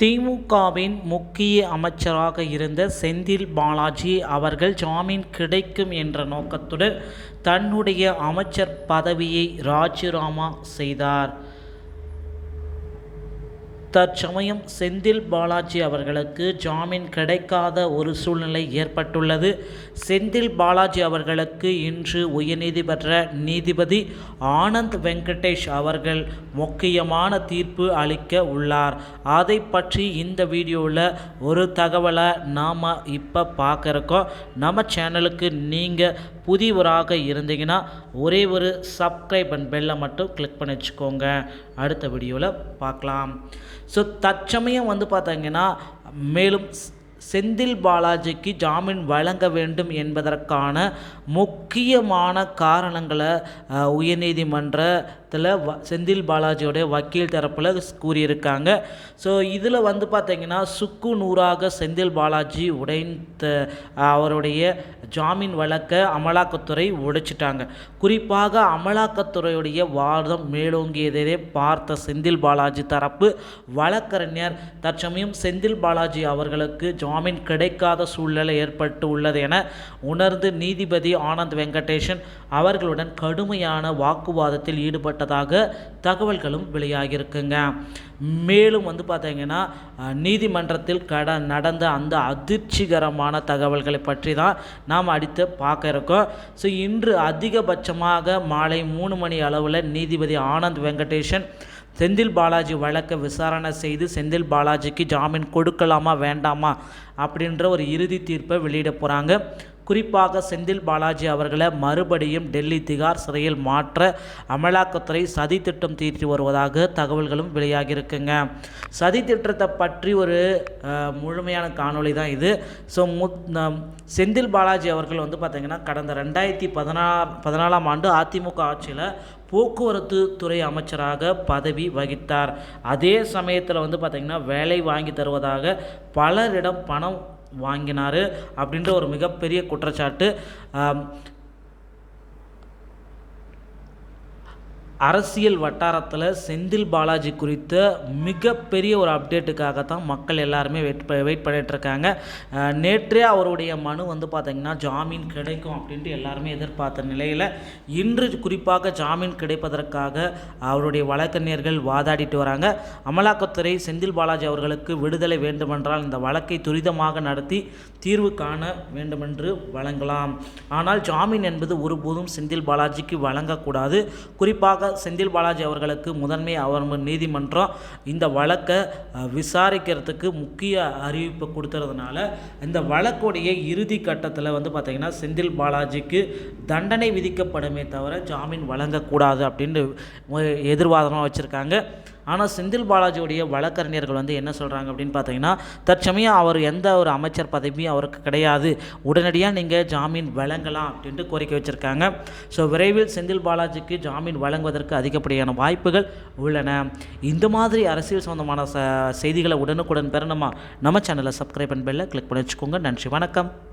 திமுகவின் முக்கிய அமைச்சராக இருந்த செந்தில் பாலாஜி அவர்கள் ஜாமீன் கிடைக்கும் என்ற நோக்கத்துடன் தன்னுடைய அமைச்சர் பதவியை ராஜினாமா செய்தார். தற்சமயம் செந்தில் பாலாஜி அவர்களுக்கு ஜாமீன் கிடைக்காத ஒரு சூழ்நிலை ஏற்பட்டுள்ளது. செந்தில் பாலாஜி அவர்களுக்கு இன்று உயர்நீதிமன்ற நீதிபதி ஆனந்த் வெங்கடேஷ் அவர்கள் முக்கியமான தீர்ப்பு அளிக்க உள்ளார். அதை பற்றி இந்த வீடியோவில் ஒரு தகவலை நாம் இப்போ பார்க்குறக்கோம் நம்ம சேனலுக்கு நீங்கள் புதியவராக இருந்தீங்கன்னா ஒரே ஒரு சப்ஸ்கிரைப் அண்ட் பெல்லை மட்டும் கிளிக் பண்ணி வச்சுக்கோங்க. அடுத்த வீடியோவில் பார்க்கலாம் ஸோ தற்சமயம் வந்து பார்த்தீங்கன்னா மேலும் செந்தில் பாலாஜிக்கு ஜாமீன் வழங்க வேண்டும் என்பதற்கான முக்கியமான காரணங்களை உயர்நீதிமன்றத்தில் வ செந்தில் பாலாஜியோடைய வக்கீல் தரப்பில் கூறியிருக்காங்க. ஸோ இதில் வந்து பார்த்திங்கன்னா சுக்கு நூறாக செந்தில் பாலாஜி உடைந்த அவருடைய ஜாமீன் வழக்கை அமலாக்கத்துறை உடைச்சிட்டாங்க குறிப்பாக அமலாக்கத்துறையுடைய வாதம் மேலோங்கியதை பார்த்த செந்தில் பாலாஜி தரப்பு. வழக்கறிஞர் தற்சமயம் செந்தில் பாலாஜி அவர்களுக்கு ஜாமீன் கிடைக்காத சூழ்நிலை ஏற்பட்டு உள்ளது என உணர்ந்து நீதிபதி ஆனந்த் வெங்கடேஷன் அவர்களுடன் கடுமையான வாக்குவாதத்தில் ஈடுபட்டதாக தகவல்களும் வெளியாகியிருக்குங்க. மேலும் வந்து பார்த்தீங்கன்னா நீதிமன்றத்தில் கட நடந்த அந்த அதிர்ச்சிகரமான தகவல்களை பற்றி தான் நாம் அடித்து பார்க்க இருக்கோம். ஸோ இன்று அதிகபட்சமாக மாலை மூணு மணி அளவில் நீதிபதி ஆனந்த் வெங்கடேஷன் செந்தில் பாலாஜி வழக்கை விசாரணை செய்து செந்தில் பாலாஜிக்கு ஜாமீன் கொடுக்கலாமா வேண்டாமா? அப்படின்ற ஒரு இறுதி தீர்ப்பை வெளியிட போகிறாங்க குறிப்பாக செந்தில் பாலாஜி அவர்களை மறுபடியும் டெல்லி திகார் சிறையில் மாற்ற அமலாக்கத்துறை சதி திட்டம் தீட்டி வருவதாக தகவல்களும் வெளியாகியிருக்குங்க. சதி திட்டத்தை பற்றி ஒரு முழுமையான காணொளி தான் இது. ஸோ மு செந்தில் பாலாஜி அவர்கள் வந்து பார்த்திங்கன்னா கடந்த ரெண்டாயிரத்தி பதினாறு பதினாலாம் ஆண்டு அதிமுக ஆட்சியில் போக்குவரத்து துறை அமைச்சராக பதவி வகித்தார். அதே சமயத்தில் வந்து பார்த்திங்கன்னா வேலை வாங்கி தருவதாக பலரிடம் பணம் வாங்கினார் அப்படின்ற ஒரு மிகப்பெரிய குற்றச்சாட்டு. அரசியல் வட்டாரத்தில் செந்தில் பாலாஜி குறித்த மிகப்பெரிய ஒரு அப்டேட்டுக்காக தான் மக்கள் எல்லாருமே வெயிட் வெயிட் பண்ணிகிட்ருக்காங்க இருக்காங்க நேற்றே அவருடைய மனு வந்து பார்த்திங்கன்னா ஜாமீன் கிடைக்கும் அப்படின்ட்டு எல்லாருமே எதிர்பார்த்த நிலையில் இன்று குறிப்பாக ஜாமீன் கிடைப்பதற்காக அவருடைய வழக்கறிஞர்கள் வாதாடிட்டு வராங்க. அமலாக்கத்துறை செந்தில் பாலாஜி அவர்களுக்கு விடுதலை வேண்டுமென்றால் இந்த வழக்கை துரிதமாக நடத்தி தீர்வு காண வேண்டுமென்று வழங்கலாம். ஆனால் ஜாமீன் என்பது ஒருபோதும் செந்தில் பாலாஜிக்கு வழங்கக்கூடாது. குறிப்பாக செந்தில் பாலாஜி அவர்களுக்கு முதன்மை அவர்ம நீதிமன்றம் இந்த வழக்கை விசாரிக்கிறதுக்கு முக்கிய அறிவிப்பு கொடுத்துறதுனால இந்த வழக்குடைய இறுதி கட்டத்தில் வந்து பார்த்திங்கன்னா செந்தில் பாலாஜிக்கு தண்டனை விதிக்கப்படுமே தவிர ஜாமீன் வழங்கக்கூடாது அப்படின்னு எதிர்வாதமாக வச்சுருக்காங்க. ஆனால் செந்தில் பாலாஜியுடைய வழக்கறிஞர்கள் வந்து என்ன சொல்கிறாங்க அப்படின்னு பார்த்தீங்கன்னா தற்சமயம் அவர் எந்த ஒரு அமைச்சர் பதவியும் அவருக்கு கிடையாது. உடனடியாக நீங்கள் ஜாமீன் வழங்கலாம் அப்படின்ட்டு கோரிக்கை வச்சுருக்காங்க. ஸோ விரைவில் செந்தில் பாலாஜிக்கு ஜாமீன் வழங்குவதற்கு அதிகப்படியான வாய்ப்புகள் உள்ளன. இந்த மாதிரி அரசியல் சம்பந்தமான ச செய்திகளை உடனுக்குடன் பெறணுமா? நம்ம சேனலை சப்ஸ்கிரைப் பண்ண பெல்ல கிளிக் பண்ணி வச்சுக்கோங்க. நன்றி வணக்கம்.